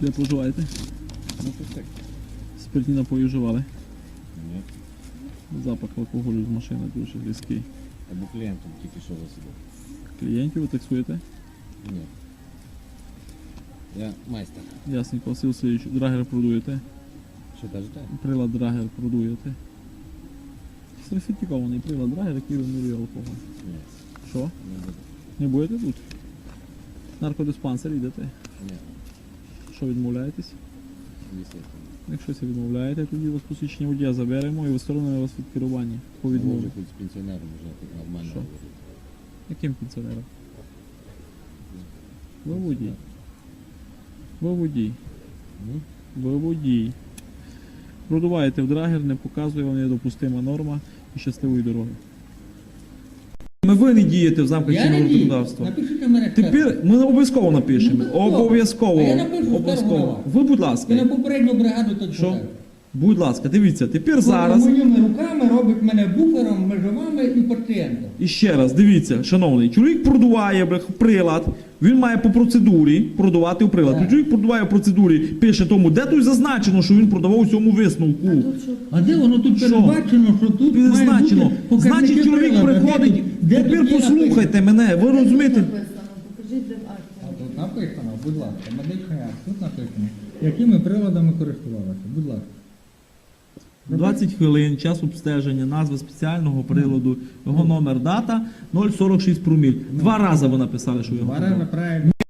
Де проживаєте? Ну так. Спиртні напої вживали. Ні. Запах алкоголю з машини дуже різкий. Або клієнтом тільки що засідав. Клієнтів ви таксуєте? Ні. Я майстер. Ясненько, Василь Васильович, драгер продуєте. Що кажете? Прилад драгер продуєте. Сертифікований прилад драгер, який вимірює алкоголь. Ні. Що? Не буду. Не будете тут? Наркодиспансер йдете. Ні. Що відмовляєтесь? Якщо це відмовляєте, тоді вас посвідчення водія заберемо і висторонимо вас від керування по відмові. Може хоч з пенсіонером вже нормально Що? говорити. Яким пенсіонером? Ви водій. Ви водій. Ви водій. Продуваєте в драгер, не показує вам недопустима норма і щасливої дороги. Ми ви не дієте в замках Я чинного дію. законодавства. Напишіть на мене скаргу. Тепер ми обов'язково напишемо. Ну, то що? Обов'язково. А я напишу скаргу на Обов'язково. вас. Ви, будь І на попередню бригаду Що? подав. Будь ласка, дивіться, тепер Зараз... Моїми руками робить мене буфером, межовами і пацієнтом. І ще раз, дивіться, шановний, чоловік продуває прилад, він має по процедурі продувати в прилад. Так. Чоловік продуває в процедурі, пише тому, де тут зазначено, що він продавав у цьому висновку. А де воно тут Що? передбачено, що тут має Зазначено. бути показники Значить, чоловік прилада? Де приходить. тут- де Тепер є послухайте мене, ви розумієте? Покажіть, де в А тут написано, будь ласка, медичний акт, тут написано, якими приладами користувалися, будь ласка. 20 хвилин, час обстеження, назва спеціального приладу, його номер, дата 0,46 проміль. Два рази ви написали, що його. Рази правильно.